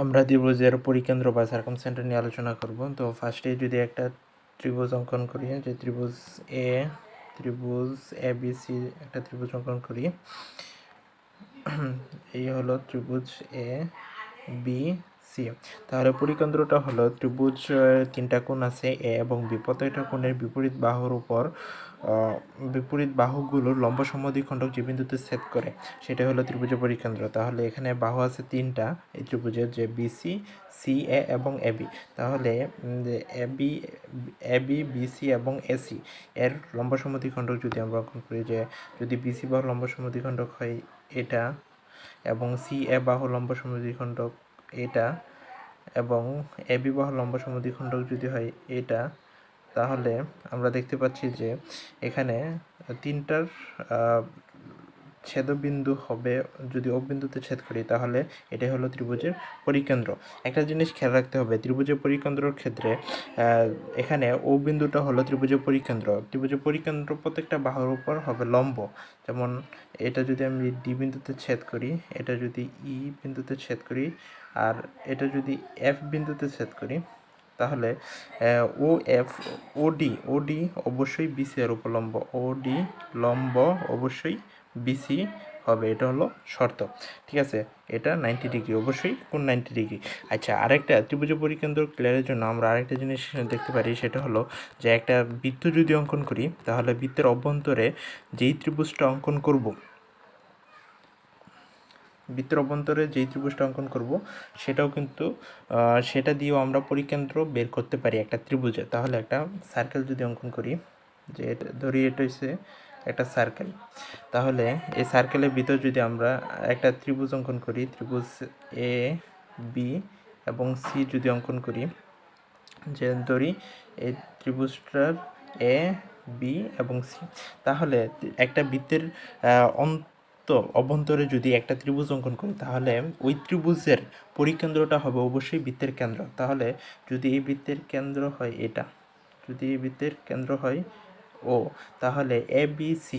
আমরা ত্রিভুজের পরিকেন্দ্র বা সার্কাম সেন্টার নিয়ে আলোচনা করব। তো ফার্স্টে যদি একটা ত্রিভুজ অঙ্কন করি, যে ত্রিভুজ এ ত্রিভুজ এ বি সি একটা ত্রিভুজ অঙ্কন করি। এই হলো ত্রিভুজ এ বি সি। তাহলে পরিকেন্দ্রটা হলো ত্রিভুজ তিনটা কোণ আছে, এ এবং বি প্রত্যেকটা কোণের বিপরীত বাহুর উপর বিপরীত বাহুগুলোর লম্ব সমদ্বিখণ্ডক যে বিন্দুতে ছেদ করে। সেটা হলো ত্রিভুজের পরিকেন্দ্র। তাহলে এখানে বাহু আছে তিনটা, এই ত্রিভুজের যে বিসি সি এ এবং এবি তাহলে এবি এবি বিসি এবং এসি এর লম্ব সমদ্বিখণ্ডক যদি আমরা করি যে যদি বিসি বাহু লম্ব সমদ্বিখণ্ডক হয় এটা এবং সি, এ বাহু লম্ব সমদ্বিখণ্ডক এটা এবং এ বিবাহ লম্বা সমদ্বিখণ্ডক যদি হয় এটা, তাহলে আমরা দেখতে পাচ্ছি যে এখানে তিনটার ছেদবিন্দু হবে, যদি ও বিন্দুতে ছেদ করি, তাহলে এটাই হলো ত্রিভুজের পরিকেন্দ্র। একটা জিনিস খেয়াল রাখতে হবে, ত্রিভুজের পরিকেন্দ্রর ক্ষেত্রে এখানে ও বিন্দুটা হলো ত্রিভুজের পরিকেন্দ্র। ত্রিভুজের পরিকেন্দ্র প্রত্যেকটা বাহুর উপর হবে লম্ব। যেমন এটা যদি আমি ডি বিন্দুতে ছেদ করি, এটা যদি ই বিন্দুতে ছেদ করি, আর এটা যদি এফ বিন্দুতে ছেদ করি, তাহলে ও এফ ওডি ওডি অবশ্যই বিসি এর উপর লম্ব ওডি লম্ব অবশ্যই বিসি হবে, এটা হলো শর্ত। ঠিক আছে? এটা নাইনটি ডিগ্রি অবশ্যই কোন নাইনটি ডিগ্রি আচ্ছা আরেকটা ত্রিভুজ পরিকেন্দ্র ক্লিয়ারের জন্য আমরা আরেকটা জিনিস দেখতে পারি, সেটা হলো যে একটা বৃত্ত যদি অঙ্কন করি, তাহলে বৃত্তের অভ্যন্তরে যেই ত্রিভুজটা অঙ্কন করব, বৃত্তের অভ্যন্তরে যেই ত্রিভুজটা অঙ্কন করব, সেটাও কিন্তু সেটা দিয়েও আমরা পরিকেন্দ্র বের করতে পারি একটা ত্রিভুজে। তাহলে একটা সার্কেল যদি অঙ্কন করি, যে ধরি এটা হচ্ছে একটা সার্কেল তাহলে এই সার্কেলের ভিতর যদি আমরা একটা ত্রিভুজ অঙ্কন করি, ত্রিভুজ এ বি এবং সি যদি অঙ্কন করি যে ধরি এই ত্রিভুজটার এ বি এবং সি তাহলে একটা বৃত্তের অন্ত অভ্যন্তরে যদি একটা ত্রিভুজ অঙ্কন করি, তাহলে ওই ত্রিভুজের পরিকেন্দ্রটা হবে অবশ্যই বৃত্তের কেন্দ্র। তাহলে যদি এই বৃত্তের কেন্দ্র হয় এটা, যদি এই বৃত্তের কেন্দ্র হয় ও, তাহলে এ বি সি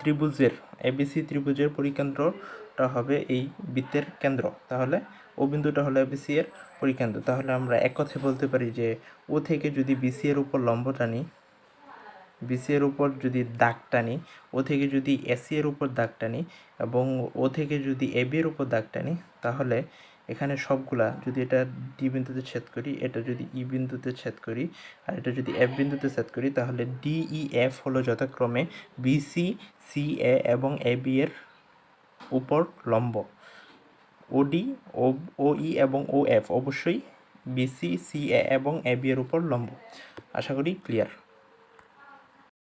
ত্রিভুজের এবিসি ত্রিভুজের পরিকেন্দ্রটা হবে এই বৃত্তের কেন্দ্র। তাহলে ও বিন্দুটা হলো এবিসি এর পরিকেন্দ্র। তাহলে আমরা এক কথায় বলতে পারি যে ও থেকে যদি বিসি এর উপর লম্ব টানি বিসি এর উপর যদি দাগ টানি, ও থেকে যদি এসি এর উপর দাগ টানি এবং ও থেকে যদি এবি এর উপর দাগ টানি, তাহলে এখানে সবগুলা যদি এটা ডি বিন্দুতে ছেদ করি, এটা যদি ই বিন্দুতে ছেদ করি, আর এটা যদি এফ বিন্দুতে ছেদ করি, তাহলে ডিই এফ হলো যথাক্রমে বিসি সি এ এবং এ বি এর উপর লম্ব। ওডি ও ও ই এবং ও এফ অবশ্যই বিসি সি এ এবং এ বি এর উপর লম্ব। আশা করি ক্লিয়ার